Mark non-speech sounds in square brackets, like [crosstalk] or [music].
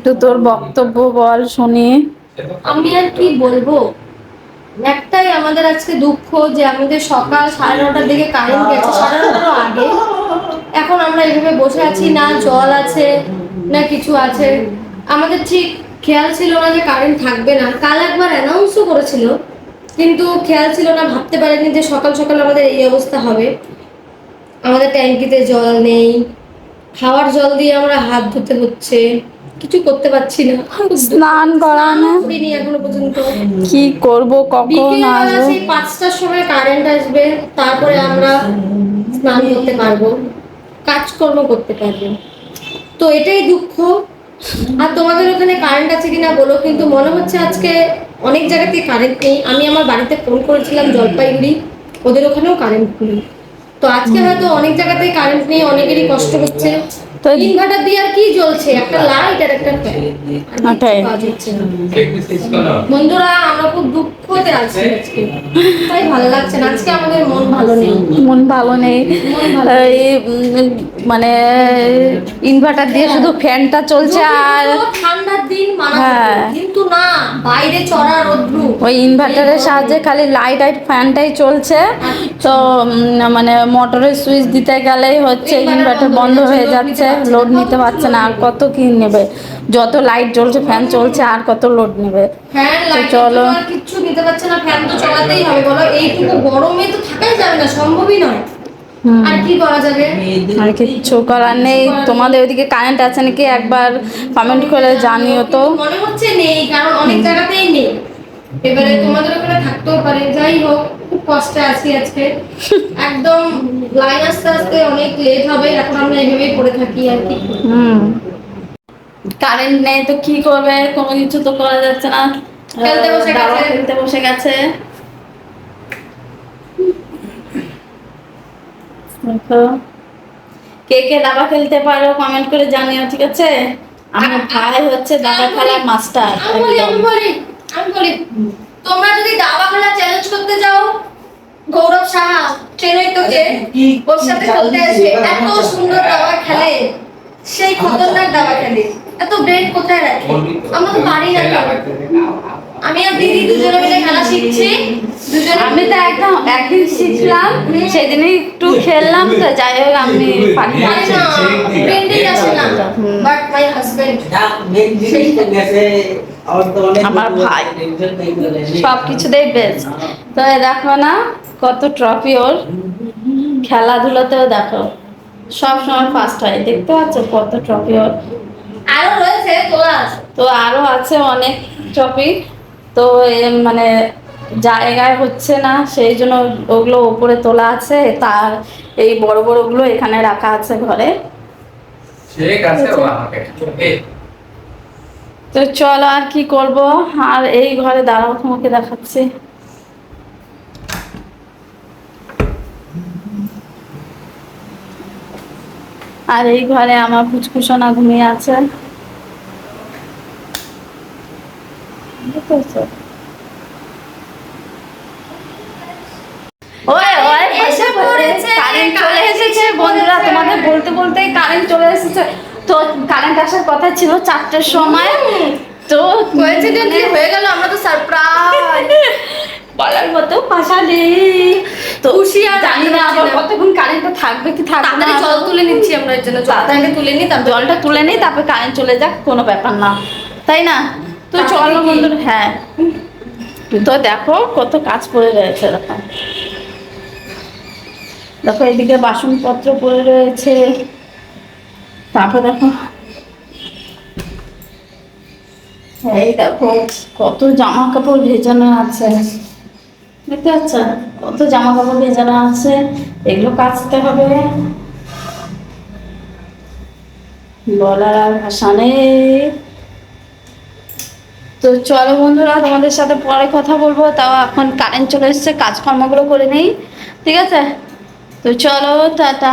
একটু তোর বক্তব্য বল শুনি। আমি আর কি বলব? একটাই আমাদের আজকে দুঃখ যে আমাদের সকাল সাড়ে নটার দিকে কারেন্ট গেছে, সাড়ে নটারও আগে। এখন আমরা এইভাবে বসে আছি, না জল আছে, না কিছু আছে। আমাদের ঠিক খেয়াল ছিল না যে কারেন্ট থাকবে না। কাল একবার অ্যানাউন্সও করেছিল, কিন্তু খেয়াল ছিল না, ভাবতে পারেনি যে সকাল সকাল আমাদের এই অবস্থা হবে। আমাদের ট্যাঙ্কিতে জল নেই খাওয়ার জল দিয়ে আমরা হাত ধুতে হচ্ছে কিছু করতে পারছি না। স্নান করানো। করিনি এখনও পর্যন্ত। কি করব কখন আসবে? সেই পাঁচটার সময় কারেন্ট আসবে তারপরে আমরা স্নান করতে পারব কাজকর্ম করতে পারব। তো এটাই দুঃখ। আর তোমাদের ওখানে কারেন্ট আছে কিনা বলো কিন্তু মনে হচ্ছে আজকে অনেক জায়গাতে কারেন্ট নেই। আমি আমার বাড়িতে ফোন করেছিলাম জলপাইগুড়ি ওদের ওখানেও কারেন্ট নেই। তো আজকে হয়তো অনেক জায়গাতেই কারেন্ট নেই অনেকেরই কষ্ট হচ্ছে। তো ইনভার্টার দিয়ে আর কি জ্বলছে? একটা লাইট আর একটা ফ্যান ওটাই। কাজ হচ্ছে না। বন্ধুরা আমরা খুব দুঃখতে আছি আজকে। তাই ভালো লাগছে না। আজকে আমাদের মন ভালো নেই। মন ভালো নেই। এই মানে ইনভার্টার দিয়ে শুধু ফ্যানটা চলছে আর ঠান্ডার দিন হ্যাঁ। কিন্তু না বাইরে চড়া রোদ্রু। ওই ইনভার্টারের সাহায্যে খালি লাইট আর ফ্যানটাই চলছে। তো মানে মোটরের সুইচ দিতে গেলেই হচ্ছে ইনভার্টার বন্ধ হয়ে যাচ্ছে। লোড নিতে পারছে না আর কত কি নেবে? যত লাইট জ্বলছে ফ্যান চলছে আর কত লোড নেবে? ফ্যান লাইট চলো। কিচ্ছু নিতে পারছে না ফ্যান তো চালাতেই হবে বলো। এইটুকু গরমে তো থাকাই যাবে না সম্ভবই নয়। আর কি করা যাবে? আর কিচ্ছু করার নেই। তোমাদের ওইদিকে কারেন্ট আছে নাকি? একবার কমেন্ট করে জানিও তো। মনে হচ্ছে নেই কারণ অনেক জায়গাতেই নেই। এবারে তোমাদের ওখানে থাকতেও পারে যাই হোক খুব কষ্টে আছি আজকে। একদম লাইন আসতে আসতে অনেক লেট হবে এখন আমরা এইভাবেই পড়ে থাকি আর কি। কারেন্ট নেই তো কি করবে? কোনো কিছু তো করা যাচ্ছে না। খেলতে বসে গেছে। খেলতে বসে গেছে। কে কে দাবা খেলতে পারো কমেন্ট করে জানিও ঠিক আছে? আমার ভাই হচ্ছে দাবা খেলার মাস্টার আমি বলি তোমরা যদি দাবা খেলা চ্যালেঞ্জ করতে যাও গৌরব সাহা ট্রেনে তো যে ওর সাথে খেলতে আসবে। এত সুন্দর দাবা খেলে সেই খতরনাক দাবা খেলে। এত ব্রেন কোথায় রাখে? আমরা তো পারি না। আমি আর দিদি দুজনে মিলে খেলা শিখছি। দুজনে আমি তো একদম একদিন শিখলাম সেদিনই একটু খেললাম তো যাই হোক আমি আমার ভাই। সব কিছুতেই বেস্ট তো দেখো না কত ট্রফি ওর। খেলাধুলাতেও দেখো সব সময় ফার্স্ট হয়। দেখতে পাচ্ছ কত ট্রফি ওর? আরও রয়েছে তো আরও আছে অনেক ট্রফি তো মানে জায়গায় হচ্ছে না সেই জন্য ওগুলো উপরে তোলা আছে তার এই বড় বড় বড়গুলো এখানে রাখা আছে ঘরে। ঠিক আছে তো চলো আর কি করব আর এই ঘরে দাঁড়াও তোমাকে দেখাচ্ছি। আর এই ঘরে আমার ফুচকুসোনা ঘুমিয়ে আছে দেখতেছো? ওই, ওই, এসে পড়েছে, কারেন্ট চলে এসেছে বন্ধুরা তোমাদের বলতে বলতেই কারেন্ট চলে এসেছে। তো কারেন্ট আসার কথা ছিল চারটের সময়। তো কোইন্সিডেন্টলি হয়ে গেল আমরা তো সারপ্রাইজ [laughs] বলার মতো ভাষা তো খুশি আর জানি না আবার কতক্ষণ কারেন্টটা থাকবে কি থাকবে না। জল তুলে নিচ্ছি আমরা এর জন্য। জলটা তুলে নিই তারপর জলটা তুলে নিই তারপর কারেন্ট চলে যাক কোনো ব্যাপার না। তাই না? তো চলো বন্ধুরা হ্যাঁ। তো দেখো কত কাজ পড়ে রয়েছে দেখো। দেখো এদিকে বাসনপত্র পড়ে রয়েছে। তারপর দেখো এই দেখো কত জামা কাপড় ভেজানো আছে। দেখতে পাচ্ছ? কত জামা কাপড় ভেজানো আছে। এগুলো কাচতে হবে। বলার আর ভাষা নেই। তো চলো বন্ধুরা, তোমাদের সাথে পরে কথা বলব। তাও এখন কারেন্ট চলে এসছে, কাজকর্মগুলো করে নেই। ঠিক আছে? তো চলো, টাটা।